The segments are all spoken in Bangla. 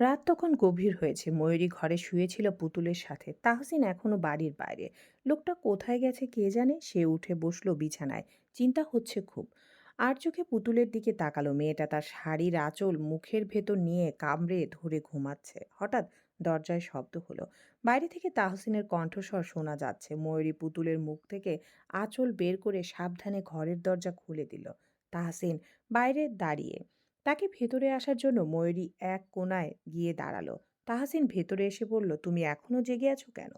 রাত তখন গভীর হয়েছে। ময়ূরী ঘরে শুয়েছিল পুতুলের সাথে। তাহসিন এখনও বাড়ির বাইরে। লোকটা কোথায় গেছে কে জানে? সে উঠে বসল বিছানায়। চিন্তা হচ্ছে খুব। আর চোখে পুতুলের দিকে তাকালো। মেয়েটা তার শাড়ির আঁচল মুখের ভেতর নিয়ে কামড়ে ধরে ঘুমাচ্ছে। হঠাৎ দরজায় শব্দ হলো। বাইরে থেকে তাহসিনের কণ্ঠস্বর শোনা যাচ্ছে। ময়ূরী পুতুলের মুখ থেকে আঁচল বের করে সাবধানে ঘরের দরজা খুলে দিল। তাহসিন, বাইরে দাঁড়িয়ে তাকে ভেতরে আসার জন্য ময়ূরী এক কোণায় গিয়ে দাঁড়াল। তাহসিন ভেতরে এসে বলল, তুমি এখনও জেগে আছো কেন?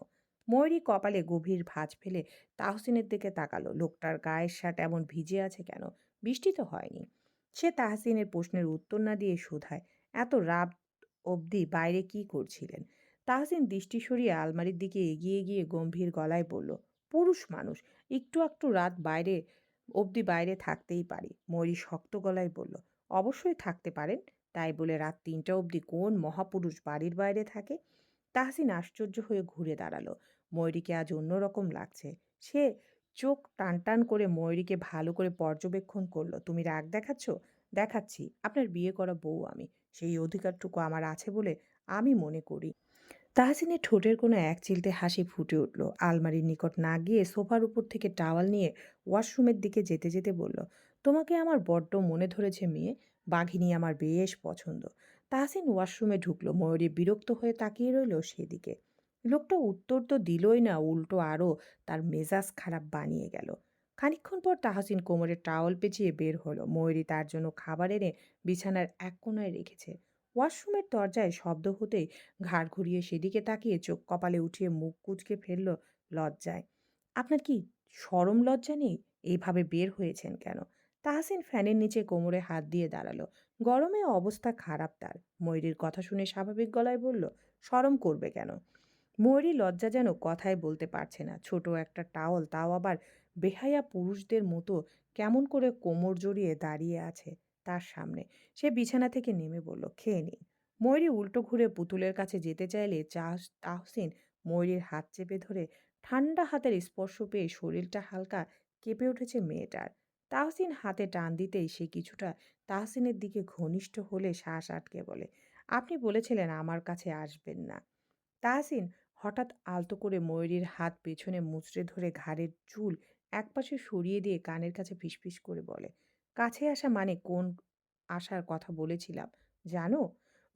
ময়ূরী কপালে গভীর ভাঁজ ফেলে তাহসিনের দিকে তাকালো। লোকটার গায়ের শার্ট এমন ভিজে আছে কেন? বৃষ্টি তো হয়নি। সে তাহসিনের প্রশ্নের উত্তর না দিয়ে শোধায়, এত রাত অবধি বাইরে কি করছিলেন? তাহসিন দৃষ্টি সরিয়ে আলমারির দিকে এগিয়ে গিয়ে গম্ভীর গলায় বলল, পুরুষ মানুষ, একটু একটু রাত বাইরে, অবধি বাইরে থাকতেই পারি। ময়ূরী শক্ত গলায় বলল অবশ্যই থাকতে পারেন। তাই বলে রাত তিনটা অবধি কোন মহাপুরুষ বাড়ির বাইরে থাকে? তাহসিন আশ্চর্য হয়ে ঘুরে দাঁড়াল। ময়ূরীকে আজ অন্যরকম লাগছে। সে চোখ টান টান করে ময়ূরীকে ভালো করে পর্যবেক্ষণ করল। তুমি রাগ দেখাচ্ছ? দেখাচ্ছি। আপনার বিয়ে করা বউ আমি। সেই অধিকারটুকু আমার আছে বলে আমি মনে করি। তাহসিনের ঠোঁটের কোনো এক চিলতে হাসি ফুটে উঠল। আলমারির নিকট না গিয়ে সোফার উপর থেকে টাওয়াল নিয়ে ওয়াশরুমের দিকে যেতে যেতে বলল তোমাকে আমার বড্ড মনে ধরেছে মেয়ে, বাঘিনী আমার বেশ পছন্দ। তাহসিন ওয়াশরুমে ঢুকলো, ময়ূরী বিরক্ত হয়ে তাকিয়ে রইল সেদিকে। লোকটা উত্তর তো দিলই না, উল্টো আরও তার মেজাজ খারাপ বানিয়ে গেল। খানিকক্ষণ পর তাহসিন কোমরে টাওয়াল পেঁচিয়ে বের হলো। ময়ূরী তার জন্য খাবার এনে বিছানার এক কোণায় রেখেছে। ওয়াশরুমের দরজায় শব্দ হতেই ঘাড় ঘুরিয়ে সেদিকে তাকিয়ে চোখ কপালে উঠিয়ে মুখ কুচকে ফেলল লজ্জায়। আপনার কি সরম লজ্জা নেই? এইভাবে বের হয়েছেন কেন? তাহসিন ফ্যানের নিচে কোমরে হাত দিয়ে দাঁড়াল। গরমে অবস্থা খারাপ তার। ময়ূরীর কথা শুনে স্বাভাবিক গলায় বলল শরম করবে কেন? ময়ূরী লজ্জা যেন কথায় বলতে পারছে না। ছোট একটা টাওয়াল, তাও আবার বেহায়া পুরুষদের মতো কেমন করে কোমর জড়িয়ে দাঁড়িয়ে আছে তার সামনে। সে বিছানা থেকে নেমে বলল, খেয়ে নিন ময়ূরী উল্টো ঘুরে পুতুলের কাছে যেতে চাইলে তাহসিন ময়ূরীর হাত চেপে ধরে ঠান্ডা হাতের স্পর্শ পেয়ে শরীরটা হালকা কেঁপে উঠেছে মেয়েটার। তাহসিন হাতে টান দিতেই সে কিছুটা তাহসিনের দিকে ঘনিষ্ঠ হলে শ্বাস আটকে বলে, আপনি বলেছিলেন আমার কাছে আসবেন না। তাহসিন হঠাৎ আলতো করে ময়ূরীর হাত পেছনে মুচড়ে ধরে ঘাড়ের চুল একপাশে সরিয়ে দিয়ে কানের কাছে ফিসফিস করে বলে, কাছে আসা মানে কোন আসার কথা বলেছিলাম? জানো?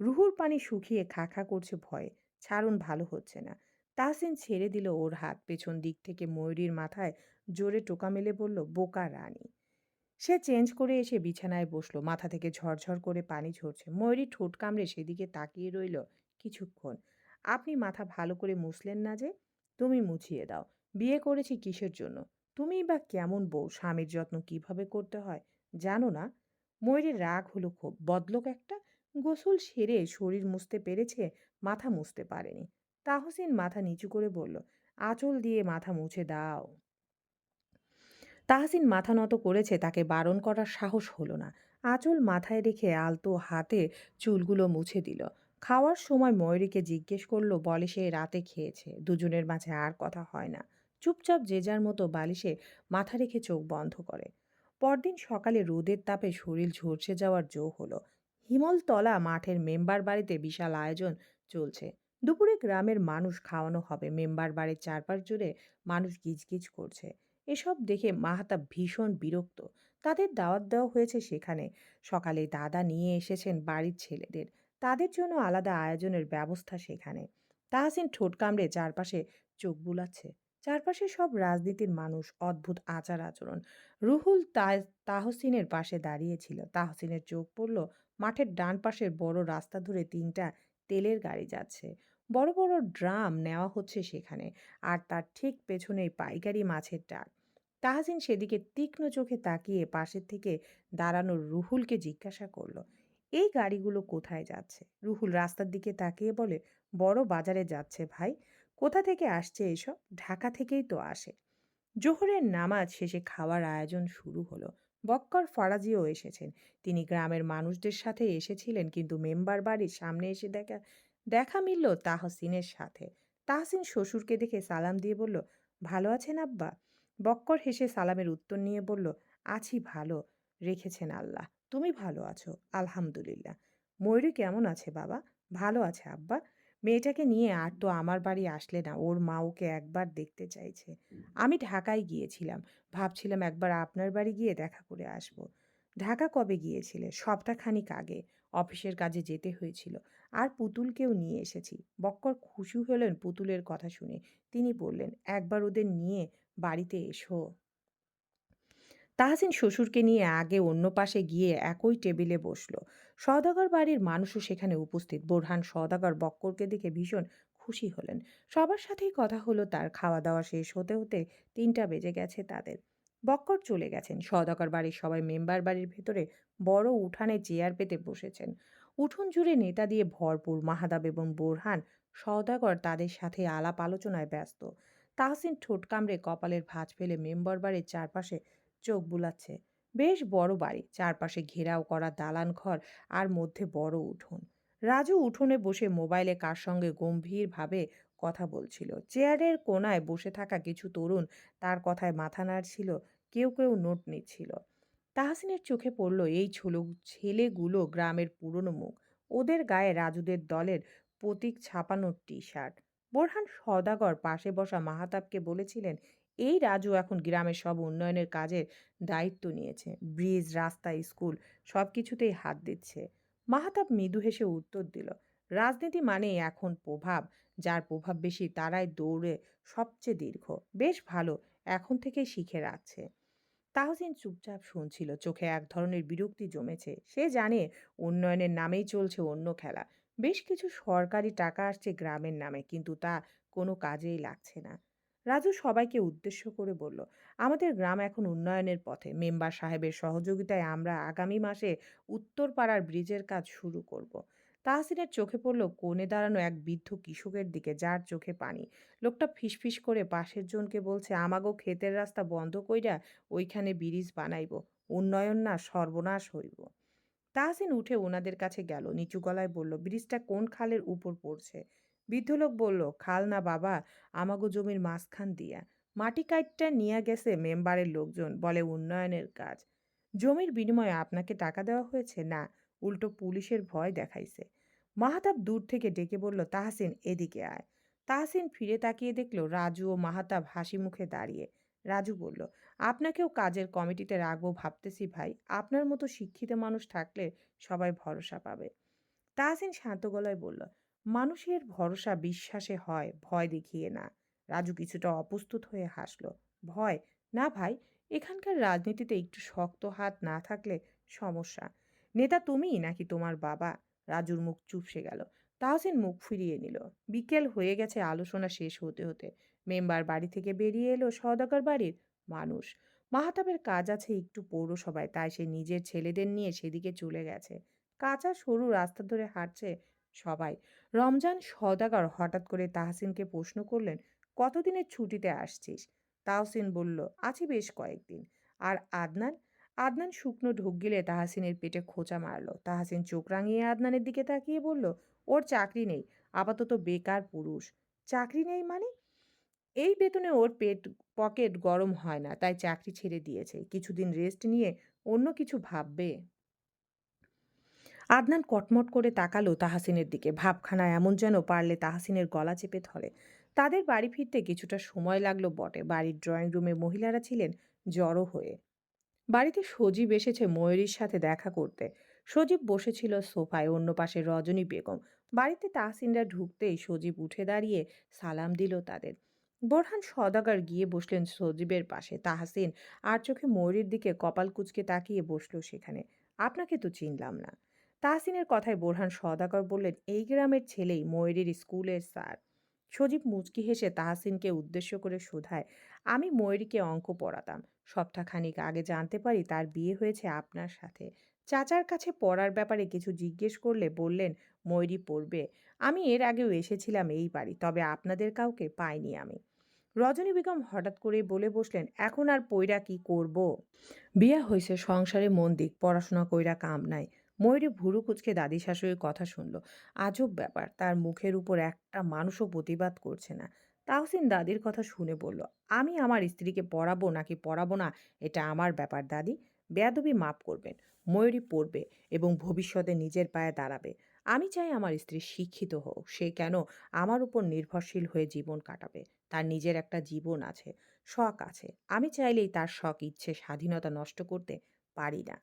রুহুর পানি শুকিয়ে খা খা করছে ভয়ে ছাড়ুন ভালো হচ্ছে না। তাহসিন ছেড়ে দিল ওর হাত, পেছন দিক থেকে ময়ূরীর মাথায় জোরে টোকা মেলে বলল, বোকা রানী। সে চেঞ্জ করে এসে বিছানায় বসল। মাথা থেকে ঝরঝর করে পানি ঝরছে। ময়ূরী ঠোঁট কামড়ে সেদিকে তাকিয়ে রইল কিছুক্ষণ। আপনি মাথা ভালো করে মুছলেন না যে? তুমি মুছিয়ে দাও। বিয়ে করেছি কিসের জন্য? তুমিই বা কেমন বউ? স্বামীর যত্ন কীভাবে করতে হয়? জানো না? ময়ূরের রাগ হলো খুব। বদলোক একটা। গোসল সেরে শরীর মুছতে পেরেছে, মাথা মুছতে পারেনি। তাহসিন মাথা নিচু করে বলল, আঁচল দিয়ে মাথা মুছে দাও। তাহসিন মাথা নত করেছে, তাকে বারণ করার সাহস হলো না। আঁচল মাথায় রেখে আলতো হাতে চুলগুলো মুছে দিল। খাওয়ার সময় ময়ূরীকে জিজ্ঞেস করল, বলে সে রাতে খেয়েছে, দুজনের মাঝে আর কথা হয় না। চুপচাপ যে যার মতো বালিশে মাথা রেখে চোখ বন্ধ করে। পরদিন সকালে রোদের তাপে শরীর ঝরসে যাওয়ার জো হলো। হিমলতলা মাঠের মেম্বার বাড়িতে বিশাল আয়োজন চলছে। দুপুরে গ্রামের মানুষ খাওয়ানো হবে। মেম্বার বাড়ির চারপাশ জুড়ে মানুষ গিজগিজ করছে। এসব দেখে মাহাতা ভীষণ বিরক্ত। তাদের দাওয়াত দেওয়া হয়েছে সেখানে। সকালে দাদা নিয়ে এসেছেন বাড়ির ছেলেদের। তাদের জন্য আলাদা আয়োজনের ব্যবস্থা সেখানে। তাহসিন ঠোঁট কামড়ে চারপাশে চোখ বুলাচ্ছে। চারপাশে সব রাজনীতির মানুষ, অদ্ভুত আচার আচরণ। রুহুল তাহসিনের পাশে দাঁড়িয়েছিল। তাহসিনের চোখ পড়ল মাঠের ডান পাশের বড় রাস্তা ধরে তিনটা তেলের গাড়ি যাচ্ছে। বড় বড় ড্রাম নেওয়া হচ্ছে সেখানে। আর তার ঠিক পেছনেই পাইকারি মাছের ডাক। তাহসিন সেদিকে তীক্ষ্ণ চোখে তাকিয়ে পাশের থেকে দাঁড়ানো রুহুলকে জিজ্ঞাসা করল, এই গাড়িগুলো কোথায় যাচ্ছে? রুহুল রাস্তার দিকে তাকিয়ে বলে, বড় বাজারে যাচ্ছে ভাই। কোথা থেকে আসছে এসব? ঢাকা থেকেই তো আসে। জোহরের নামাজ শেষে খাওয়ার আয়োজন শুরু হলো। বক্কর ফরাজিও এসেছেন। তিনি গ্রামের মানুষদের সাথে এসেছিলেন, কিন্তু মেম্বার বাড়ির সামনে এসে দেখা দেখা মিলল তাহসিনের সাথে। তাহসিন শ্বশুরকে দেখে সালাম দিয়ে বলল, ভালো আছেন আব্বা? বক্কর হেসে সালামের উত্তর নিয়ে বলল, আছি ভালো, রেখেছেন আল্লাহ, তুমি ভালো আছো, আলহামদুলিল্লাহ ময়ূরী কেমন আছে বাবা ভালো আছে আব্বা। মেয়েটাকে নিয়ে আর তো আমার বাড়ি আসলে না। ওর মা ওকে একবার দেখতে চাইছে। আমি ঢাকায় গিয়েছিলাম। ভাবছিলাম একবার আপনার বাড়ি গিয়ে দেখা করে আসব। ঢাকা কবে গিয়েছিলে? সপ্তাহখানেক আগে। অফিসের কাজে যেতে হয়েছিল। আর পুতুলকেও নিয়ে এসেছি। বক্কর খুশি হলেন পুতুলের কথা শুনে। তিনি বললেন, একবার ওদের নিয়ে বাড়িতে এসো। তাহসিন শ্বশুরকে নিয়ে আগে অন্য পাশে গিয়ে একই টেবিলে বসল সওদাগর বাড়ির মানুষও সেখানে উপস্থিত বোরহান সওদাগর বক্করকে দেখে ভীষণ খুশি হলেন সবার সাথেই কথা হলো তার খাওয়া দাওয়া শেষ হতে হতে তিনটা বেজে গেছে তাদের বক্কর চলে গেছেন। সওদাগর বাড়ির সবাই মেম্বার বাড়ির ভেতরে বড় উঠানে চেয়ার পেতে বসেছেন। উঠোন জুড়ে নেতা দিয়ে ভরপুর মাহাদাব এবং বোরহান, সওদাগর তাদের সাথে আলাপ আলোচনায় ব্যস্ত। তাহসিন ঠোঁট কামড়ে কপালের ভাঁজ ফেলে মেম্বার বাড়ির চারপাশে চোখ বুলাচ্ছে। বেশ বড় বাড়ি, চারপাশে ঘেরাও করা দালান ঘর আর মধ্যে বড় উঠোন। রাজু উঠোনে বসে মোবাইলে কার সঙ্গে গম্ভীরভাবে কথা বলছিল। চেয়ারের কোনায় বসে থাকা কিছু তরুণ তার কথায় মাথা নাড়ছিল কেউ কেউ নোট নিচ্ছিল। তাহসিনের চোখে পড়ল এই ছোলো ছেলেগুলো গ্রামের পুরনো মুখ। ওদের গায়ে রাজুদের দলের প্রতীক ছাপানো টি শার্ট বোরহান সদাগর পাশে বসা মাহাতাবকে বলেছিলেন, এই রাজু এখন গ্রামের সব উন্নয়নের কাজের দায়িত্ব নিয়েছে। ব্রিজ, রাস্তা, স্কুল সব কিছুতেই হাত দিচ্ছে। মাহাতাব মৃদু হেসে উত্তর দিল, রাজনীতি মানে এখন প্রভাব। যার প্রভাব বেশি তারাই দৌড়ে সবচেয়ে দীর্ঘ। বেশ ভালো। এখন থেকেই শিখে রাখছে। তাহসিন চুপচাপ শুনছিল, চোখে এক ধরনের বিরক্তি জমেছে। সে জানে উন্নয়নের নামেই চলছে অন্য খেলা। বেশ কিছু সরকারি টাকা আসছে গ্রামের নামে, কিন্তু তা কোনো কাজেই লাগছে না। রাজু সবাইকে উদ্দেশ্য করে বলল, আমাদের গ্রাম এখন উন্নয়নের পথে। মেম্বার সাহেবের সহযোগিতায় আমরা আগামী মাসে উত্তরপাড়ার ব্রিজের কাজ শুরু করব। তাহসিনের চোখে পড়ল কোণে দাঁড়ানো এক বৃদ্ধ কৃষকের দিকে, যার চোখে পানি। লোকটা ফিসফিস করে পাশের জনকে বলছে, আমাগো ক্ষেতের রাস্তা বন্ধ কইরা ওইখানে ব্রিজ বানাইব, উন্নয়ন না সর্বনাশ হইব। তাহসিন উঠে ওনাদের কাছে গেল, নিচু গলায় বলল, ব্রিজটা কোন খালের উপর পড়ছে? বৃদ্ধ লোক বলল, খাল না বাবা, আমাগো জমির মাঝখান দিয়া। মাটি কাইটটা নিয়ে গেছে মেম্বারের লোকজন, বলে উন্নয়নের কাজ। জমির বিনিময়ে আপনাকে টাকা দেওয়া হয়েছে? না, উল্টো পুলিশের ভয় দেখাইছে। মাহাতাব দূর থেকে ডেকে বলল, তাহসিন, এদিকে আয়। তাহসিন ফিরে তাকিয়ে দেখল, রাজু ও মাহাতাব হাসি মুখে দাঁড়িয়ে। রাজু বলল, আপনাকেও কাজের কমিটিতে রাখব ভাবতেছি ভাই। আপনার মতো শিক্ষিত মানুষ থাকলে সবাই ভরসা পাবে। তাহসিন শান্ত গলায় বলল, মানুষের ভরসা বিশ্বাসে হয়, ভয় দেখিয়ে না। রাজু কিছুটা অপ্রস্তুত হয়ে হাসল, ভয়? না ভাই, এখানকার রাজনীতিতে একটু শক্ত হাত না থাকলে সমস্যা। নেতা তুমিই নাকি তোমার বাবা? রাজুর মুখ চুপসে গেল। তাহসিন মুখ ফিরিয়ে নিল। বিকেল হয়ে গেছে আলোচনা শেষ হতে হতে। মেম্বার বাড়ি থেকে বেরিয়ে এলো সওদাগর বাড়ির মানুষ। মাহাতাবের কাজ আছে একটু পৌরসভায়, তাই সে নিজের ছেলেদের নিয়ে সেদিকে চলে গেছে। কাঁচা সরু রাস্তা ধরে হাঁটছে সবাই। রমজান, সওদাগর হঠাৎ করে তাহসিনকে প্রশ্ন করলেন, কতদিনের ছুটিতে আসছিস? তাহসিন বলল, আছি বেশ কয়েকদিন। আর আদনান আদনান শুকনো ঢোক গিলে তাহাসিনের পেটে খোঁচা মারল। তাহাসিন চোখ রাঙিয়ে আদনানের দিকে তাকিয়ে বলল, ওর চাকরি নেই, আপাতত বেকার পুরুষ। চাকরি নেই মানে? এই বেতনে ওর পেট, পকেট গরম হয় না, তাই চাকরি ছেড়ে দিয়েছে। কিছুদিন রেস্ট নিয়ে অন্য কিছু ভাববে। আদনান কটমট করে তাকালো তাহাসিনের দিকে। ভাবখানা এমন যেন পারলে তাহাসিনের গলা চেপে ধরে। তাদের বাড়ি ফিরতে কিছুটা সময় লাগল বটে। বাড়ির ড্রয়িং রুমে মহিলারা ছিলেন জড়ো হয়ে। বাড়িতে সজীব এসেছে ময়ূরীর সাথে দেখা করতে। সজীব বসেছিল সোফায়, অন্য পাশে রজনী বেগম। বাড়িতে তাহসিনরা ঢুকতেই সজীব উঠে দাঁড়িয়ে সালাম দিল তাদের। বোরহান সদাগর গিয়ে বসলেন সজীবের পাশে। তাহসিন আর চোখে ময়ূরীর দিকে কপাল কুচকে তাকিয়ে বসল সেখানে। আপনাকে তো চিনলাম না। তাহসিনের কথায় বোরহান সওদাগর বললেন, এই গ্রামের ছেলেই ময়ূরীর স্কুলের স্যার। সজীব মুচকি হেসে তাহসিনকে উদ্দেশ্য করে শোধায়। আমি ময়ূরীকে অঙ্ক পড়াতাম। সপ্তাহখানিক আগে জানতে পারি তার বিয়ে হয়েছে আপনার সাথে। চাচার কাছে পড়ার ব্যাপারে কিছু জিজ্ঞেস করলে বললেন, ময়ূরী পড়বে। আমি এর আগেও এসেছিলাম এই বাড়ি, তবে আপনাদের কাউকে পাইনি আমি। রজনী বেগম হঠাৎ করে বলে বসলেন, এখন আর পৈরা কি করব? বিয়া হয়েছে, সংসারে মন দিক, পড়াশোনা কইরা কাম নাই। ময়ূরী ভুরু কুচকে দাদি শাশুড়ির কথা শুনল। আজব ব্যাপার, তার মুখের উপর একটা মানুষও প্রতিবাদ করছে না। তাহসিন দাদির কথা শুনে বলল, আমি আমার স্ত্রীকে পড়াবো নাকি পড়াবো না? এটা আমার ব্যাপার, দাদি। বেয়াদবি মাফ করবেন, ময়ূরী পড়বে এবং ভবিষ্যতে নিজের পায়ে দাঁড়াবে। আমি চাই আমার স্ত্রী শিক্ষিত হোক। সে কেন আমার উপর নির্ভরশীল হয়ে জীবন কাটাবে? তার নিজের একটা জীবন আছে, শখ আছে। আমি চাইলেই তার শখ, ইচ্ছে, স্বাধীনতা নষ্ট করতে পারি না।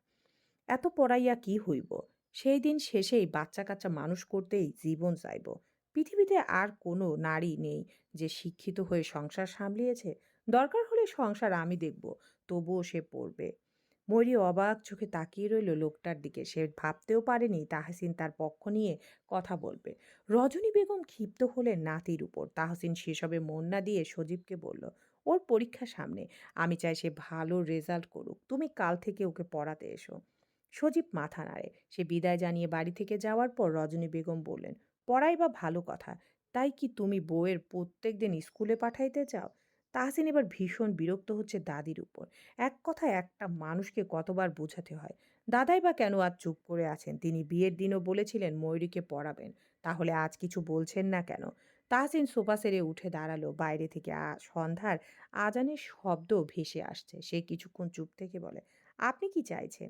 এত পড়াইয়া কি হইব? সেই দিন শেষেই বাচ্চা কাচ্চা মানুষ করতেই জীবন চাইব। পৃথিবীতে আর কোনো নারী নেই যে শিক্ষিত হয়ে সংসার সামলিয়েছে। দরকার হলে সংসার আমি দেখব, তবুও সে পড়বে। ময়ূরী অবাক চোখে তাকিয়ে রইল লোকটার দিকে। সে ভাবতেও পারেনি তাহসিন তার পক্ষ নিয়ে কথা বলবে। রজনী বেগম ক্ষিপ্ত হলেন নাতির উপর। তাহসিন সেসবে মন না দিয়ে সজীবকে বলল, ওর পরীক্ষা সামনে। আমি চাই সে ভালো রেজাল্ট করুক। তুমি কাল থেকে ওকে পড়াতে এসো। সজীব মাথা নাড়ে। সে বিদায় জানিয়ে বাড়ি থেকে যাওয়ার পর রজনী বেগম বললেন পড়াই বা ভালো কথা। তাই কি তুমি বউয়ের প্রত্যেক দিন স্কুলে পাঠাইতে চাও? তাহসিন এবার ভীষণ বিরক্ত হচ্ছে দাদির উপর। এক কথায় একটা মানুষকে কতবার বোঝাতে হয়? দাদাই বা কেন আজ চুপ করে আছেন? তিনি বিয়ের দিনও বলেছিলেন ময়ূরীকে পড়াবেন। তাহলে আজ কিছু বলছেন না কেন? তাহসিন সোফা সেরে উঠে দাঁড়াল। বাইরে থেকে সন্ধ্যার আজানের শব্দ ভেসে আসছে। সে কিছুক্ষণ চুপ থেকে বলে, আপনি কি চাইছেন?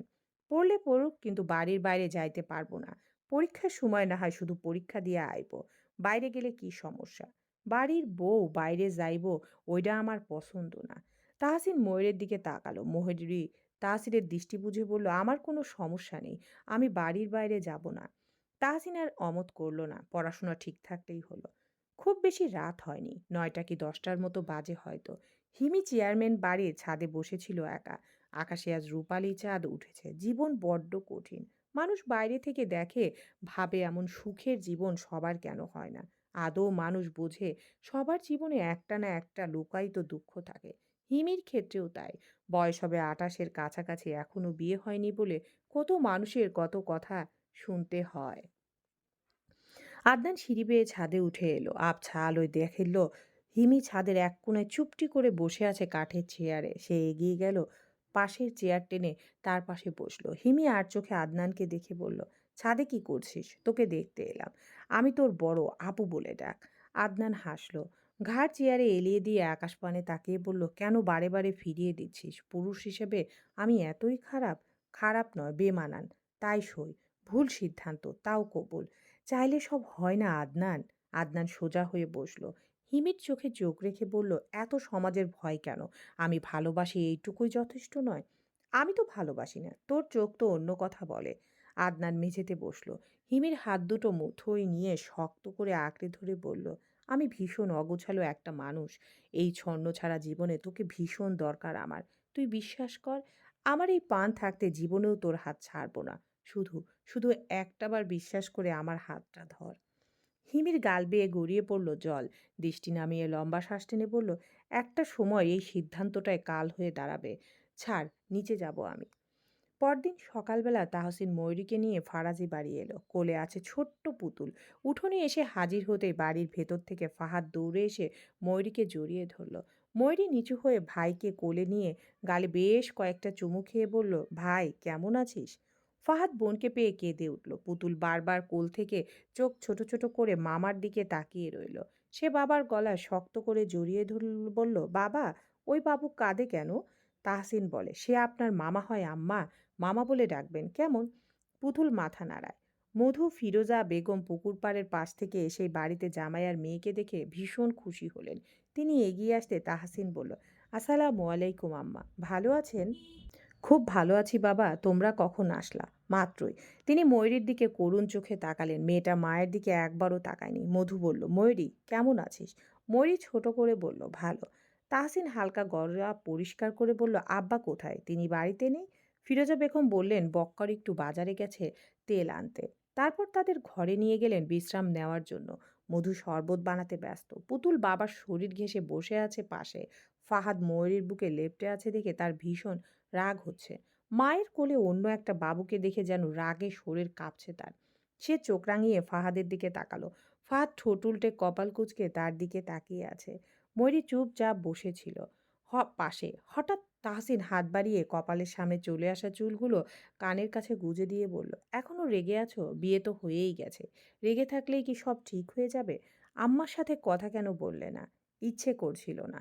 পড়লে পড়ুক, কিন্তু বাড়ির বাইরে যাইতে পারব না। পরীক্ষার সময় না হয় শুধু পরীক্ষা দিয়ে আইব। বাইরে গেলে কি সমস্যা? বাড়ির বউ বাইরে যাইব ওইটা আমার পছন্দ না। তাহসিন ময়ূরের দিকে তাকালো। ময়ূরী তাহসিনের দৃষ্টি বুঝে বলল, আমার কোনো সমস্যা নেই, আমি বাড়ির বাইরে যাব না। তাহসিন আর অমত করল না, পড়াশোনা ঠিক থাকলেই হলো। খুব বেশি রাত হয়নি, নয়টা কি দশটার মতো বাজে হয়তো। হিমি চেয়ারম্যান বাড়ির ছাদে বসেছিল একা। আকাশে আজ রূপালি চাঁদ উঠেছে। জীবন বড্ড কঠিন। মানুষ বাইরে থেকে দেখে ভাবে এমন সুখের জীবন সবার কেন হয় না। আদৌ মানুষ বোঝে সবার জীবনে একটা না একটা লুকায়িত দুঃখ থাকে। হিমির ক্ষেত্রেও তাই। বয়স হবে আটাশের কাছাকাছি এখনও বিয়ে হয়নি বলে কত মানুষের কত কথা শুনতে হয়। আদনান সিঁড়ি বেয়ে ছাদে উঠে এলো। আবছা আলোয় দেখেল হিমি ছাদের এক কোণায় চুপটি করে বসে আছে কাঠের চেয়ারে। সে এগিয়ে গেল। পাশের চেয়ার টেনে তার পাশে বসল। হিমি আর চোখে আদনানকে দেখে বলল, ছাদে কি করছিস? তোকে দেখতে এলাম। আমি তোর বড় আপু বলে ডাক। আদনান হাসলো। ঘাড় চেয়ারে এলিয়ে দিয়ে আকাশপানে তাকিয়ে বলল, কেন বারে বারে ফিরিয়ে দিচ্ছিস? পুরুষ হিসেবে আমি এতই খারাপ? খারাপ নয়, বেমানান। তাই সই। ভুল সিদ্ধান্ত, তাও কবুল। চাইলে সব হয় না, আদনান। আদনান সোজা হয়ে বসল। হিমির চোখে চোখ রেখে বলল, এত সমাজের ভয় কেন? আমি ভালোবাসি এইটুকুই যথেষ্ট নয়। আমি তো ভালোবাসি না। তোর চোখ তো অন্য কথা বলে। আদনান মেঝেতে বসল। হিমির হাত দুটো মুঠোয় নিয়ে শক্ত করে আঁকড়ে ধরে বলল, আমি ভীষণ অগোছালো একটা মানুষ। এই ছন্ন ছাড়া জীবনে তোকে ভীষণ দরকার আমার। তুই বিশ্বাস কর, আমার এই পান থাকতে জীবনেও তোর হাত ছাড়বো না। শুধু শুধু একটাবার বিশ্বাস করে আমার হাতটা ধর। হিমির গাল বেয়ে গড়িয়ে পড়ল জল। দৃষ্টি নামিয়ে লম্বা শ্বাস টেনে বলল, একটা সময় এই সিদ্ধান্তটায় কাল হয়ে দাঁড়াবে। ছাড়, নিচে যাব আমি। পরদিন সকালবেলা তাহসিন ময়ূরীকে নিয়ে ফারাজি বাড়ি এলো। কোলে আছে ছোট্ট পুতুল। উঠোনে এসে হাজির হতে বাড়ির ভেতর থেকে ফাহাদ দৌড়ে এসে ময়ূরীকে জড়িয়ে ধরল। ময়ূরী নিচু হয়ে ভাইকে কোলে নিয়ে গালে বেশ কয়েকটা চুমু খেয়ে বলল, ভাই, কেমন আছিস? ফাহাদ বোনকে পেয়ে কেঁদে উঠল। পুতুল বারবার কোল থেকে চোখ ছোট ছোট করে মামার দিকে তাকিয়ে রইল। সে বাবার গলায় শক্ত করে জড়িয়ে ধরল, বলল, বাবা, ওই বাবু কাঁদে কেন? তাহসিন বলে, সে আপনার মামা হয়, আম্মা। মামা বলে ডাকবেন, কেমন? পুতুল মাথা নাড়ায়। মধু, ফিরোজা, বেগম পুকুর পাড়ের পাশ থেকে এসে বাড়িতে জামাই আর মেয়েকে দেখে ভীষণ খুশি হলেন। তিনি এগিয়ে আসতে তাহসিন বলল, আসসালামু আলাইকুম, আম্মা। ভালো আছেন? খুব ভালো আছি, বাবা। তোমরা কখন আসলা? মাত্রই। তিনি ময়ূরীর দিকে করুণ চোখে তাকালেন। মেয়েটা মায়ের দিকে একবারও তাকায়নি। মধু বলল, ময়ূরী, কেমন আছিস? ময়ূরী ছোট করে বলল, ভালো। তাহসিন হালকা গলা পরিষ্কার করে বলল, আব্বা কোথায়? তিনি বাড়িতে নেই? ফিরোজা বেগম বললেন, বক্কর একটু বাজারে গেছে তেল আনতে। তারপর তাদের ঘরে নিয়ে গেলেন বিশ্রাম নেওয়ার জন্য। মধু শরবত বানাতে ব্যস্ত। পুতুল বাবার শরীর ঘেঁষে বসে আছে পাশে। ফাহাদ ময়ূরীর বুকে লেপটে আছে দেখে তার ভীষণ রাগ হচ্ছে। মায়ের কোলে অন্য একটা বাবুকে দেখে যেন রাগে শরীর কাঁপছে তার। সে চোখ রাঙিয়ে ফাহাদের দিকে তাকালো। ফাহাদ ঠোঁট উল্টে কপাল কুচকে তার দিকে তাকিয়ে আছে। ময়ূরী চুপচাপ বসেছিল। হ, পাশে। হঠাৎ তাহসিন হাত বাড়িয়ে কপালের সামনে চলে আসা চুলগুলো কানের কাছে গুজে দিয়ে বলল, এখনও রেগে আছো? বিয়ে তো হয়েই গেছে। রেগে থাকলেই কি সব ঠিক হয়ে যাবে? আম্মার সাথে কথা কেন বললে না? ইচ্ছে করছিল না।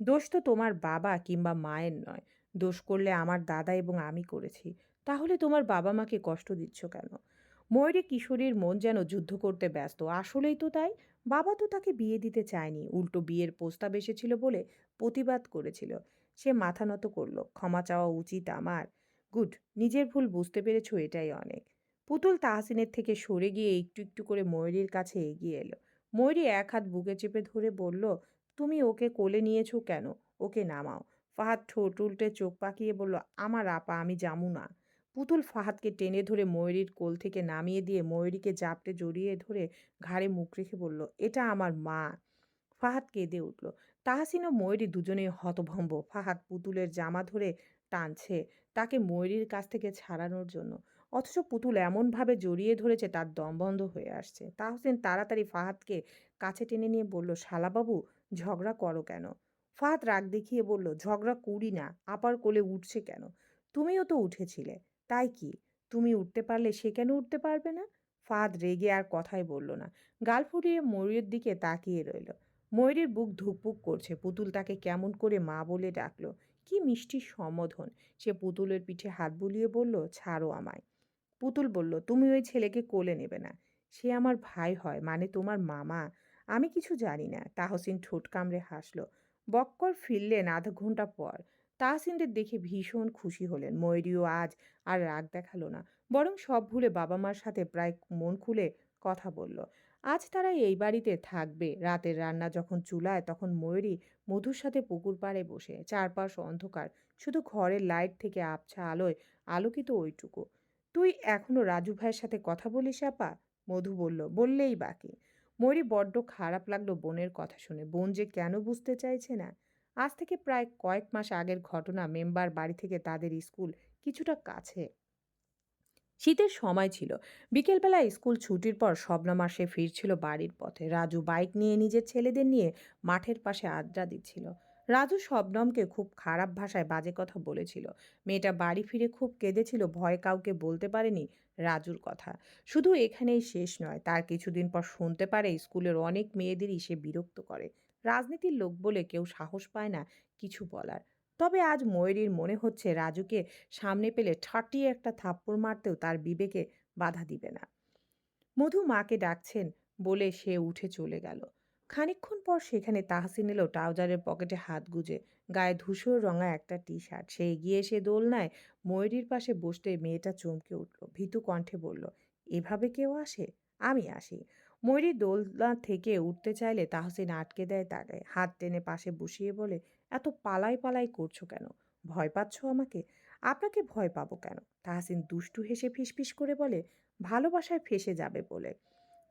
দোষ তো তোমার বাবা কিংবা মায়ের নয়। দোষ করলে আমার দাদা এবং আমি করেছি। তাহলে তোমার বাবা মাকে কষ্ট দিচ্ছ কেন? ময়ূরে কিশোরীর মন যেন যুদ্ধ করতে ব্যস্ত। আসলেই তো তাই। বাবা তো তাকে বিয়ে দিতে চায়নি। উল্টো বিয়ের প্রস্তাব এসেছিল বলে প্রতিবাদ করেছিল। সে মাথা নত করল, ক্ষমা চাওয়া উচিত আমার। গুড, নিজের ভুল বুঝতে পেরেছ, এটাই অনেক। পুতুল তাহসিনের থেকে সরে গিয়ে একটু একটু করে ময়ূরীর কাছে এগিয়ে এলো। ময়ূরী এক হাত বুকে চেপে ধরে বলল, তুমি ওকে কোলে নিয়েছো কেন? ওকে নামাও। ফাহাদ ঠোঁট উল্টে চোখ পাকিয়ে বলল, আমার আপা, আমি জামু না। পুতুল ফাহাদকে টেনে ধরে ময়ূরীর কোল থেকে নামিয়ে দিয়ে ময়ূরীকে জাপটে জড়িয়ে ধরে ঘাড়ে মুখ রেখে বলল, এটা আমার মা। ফাহাদ কেঁদে উঠল তাহাসিন ও ময়ূরী দুজনেই হতভম্ব। ফাহাদ পুতুলের জামা ধরে টানছে তাকে ময়ূরীর কাছ থেকে ছাড়ানোর জন্য। অথচ পুতুল এমনভাবে জড়িয়ে ধরেছে তার দম বন্ধ হয়ে আসছে। তাহসিন তাড়াতাড়ি ফাহাদকে কাছে টেনে নিয়ে বলল, শালাবাবু, ঝগড়া করো কেন? ফাহাদ রাগ দেখিয়ে বলল, ঝগড়া করি না, আপার কোলে উঠছে কেন? তুমিও তো উঠেছিলে, তাই কি? তুমি উঠতে পারলে সে কেন উঠতে পারবে না? ফাহাদ রেগে আর কথাই বলল না। গাল ফুটিয়ে ময়ূরের দিকে তাকিয়ে রইল। ময়ূরের বুক ধুকপুক করছে, পুতুল তাকে কেমন করে মা বলে ডাকলো। কি মিষ্টি সম্বোধন! সে পুতুলের পিঠে হাত বুলিয়ে বলল, ছাড়ো আমায়। পুতুল বলল, তুমি ওই ছেলেকে কোলে নেবে না। সে আমার ভাই হয় মানে তোমার মামা। আমি কিছু জানি না। তাহসিন ঠোঁট কামড়ে হাসলো। বক্কর ফিরলেন আধ ঘণ্টা পর। তাহসিনদের দেখে ভীষণ খুশি হলেন। ময়ূরীও আজ আর রাগ দেখাল না। বরং সব ভুলে বাবা মার সাথে প্রায় মন খুলে কথা বলল। আজ তারা এই বাড়িতে থাকবে। রাতের রান্না যখন চুলায়, তখন ময়ূরী মধুর সাথে পুকুর পাড়ে বসে। চারপাশ অন্ধকার। শুধু ঘরের লাইট থেকে আবছা আলোয় আলোকিত ওইটুকু। তুই এখনও রাজু ভাইয়ের সাথে কথা বলিস, আপা? মধু বলল। বললেই বাকি। ময়ূরী বড্ড খারাপ লাগল বোনের কথা শুনে। বোন যে কেন বুঝতে চাইছে না? আজ থেকে প্রায় কয়েক মাস আগের ঘটনা মেম্বার বাড়ি থেকে তাদের স্কুল কিছুটা কাছে। শীতের সময় ছিল। বিকেলবেলা স্কুল ছুটির পর শবনম মাসে ফিরছিল বাড়ির পথে। রাজু বাইক নিয়ে নিজের ছেলেদের নিয়ে মাঠের পাশে আড্ডা দিচ্ছিল। রাজু শবনমকে খুব খারাপ ভাষায় বাজে কথা বলেছিল। মেয়েটা বাড়ি ফিরে খুব কেঁদেছিল, ভয় কাউকে বলতে পারেনি রাজুর কথা। শুধু এখানেই শেষ নয়, তার কিছুদিন পর শুনতে পারে স্কুলের অনেক মেয়েদেরই সে বিরক্ত করে। রাজনীতির লোক বলে কেউ সাহস পায় না কিছু বলার। তবে আজ ময়ূরীর মনে হচ্ছে রাজুকে সামনে পেলে ঠাটিয়ে একটা থাপ্পড় মারতেও তার বিবেকে বাধা দিবে না। মধু মাকে ডাকছেন বলে সে উঠে চলে গেল। খানিকক্ষণ পর সেখানে তাহসিন এলো ট্রাউজারের পকেটে হাত গুজে। গায়ে ধূসর রঙা একটা টি শার্ট সে এগিয়ে এসে দোলনায় ময়ূরীর পাশে বসতে মেয়েটা চমকে উঠল। ভীতু কণ্ঠে বলল, এভাবে কেউ আসে? আমি আসি। ময়ূরী দোলনা থেকে উঠতে চাইলে তাহসিন আটকে দেয় তাকে হাত টেনে পাশে বসিয়ে বলে, এত পালাই পালাই করছ কেন? ভয় পাচ্ছ আমাকে? আপনাকে ভয় পাবো কেন? তাহসিন দুষ্টু হেসে ফিসফিস করে বলে, ভালোবাসায় ফেসে যাবে বলে।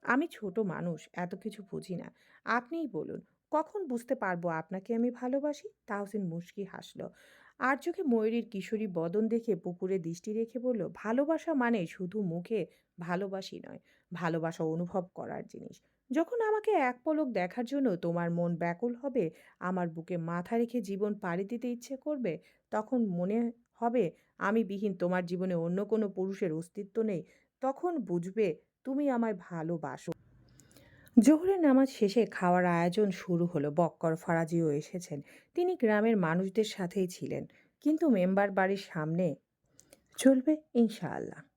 আমি ছোট মানুষ, এত কিছু বুঝি না। আপনিই বলুন, কখন বুঝতে পারব আপনাকে আমি ভালোবাসি? তাহসিন মুশকি হাসলো। আর চোখে ময়ূরীর কিশোরী বদন দেখে পুকুরে দৃষ্টি রেখে বলল, ভালোবাসা মানে শুধু মুখে ভালোবাসি নয়, ভালোবাসা অনুভব করার জিনিস। যখন আমাকে এক পলক দেখার জন্য তোমার মন ব্যাকুল হবে, আমার বুকে মাথা রেখে জীবন পাড়ি দিতে ইচ্ছে করবে, তখন মনে হবে, আমি বিহীন তোমার জীবনে অন্য কোনো পুরুষের অস্তিত্ব নেই। তখন বুঝবে তুমি আমায় ভালোবাসো। জোহরের নামাজ শেষে খাওয়ার আয়োজন শুরু হলো। বক্কর ফরাজিও এসেছেন। তিনি গ্রামের মানুষদের সাথেই ছিলেন। কিন্তু মেম্বার বাড়ির সামনে চলবে ইনশাআল্লাহ।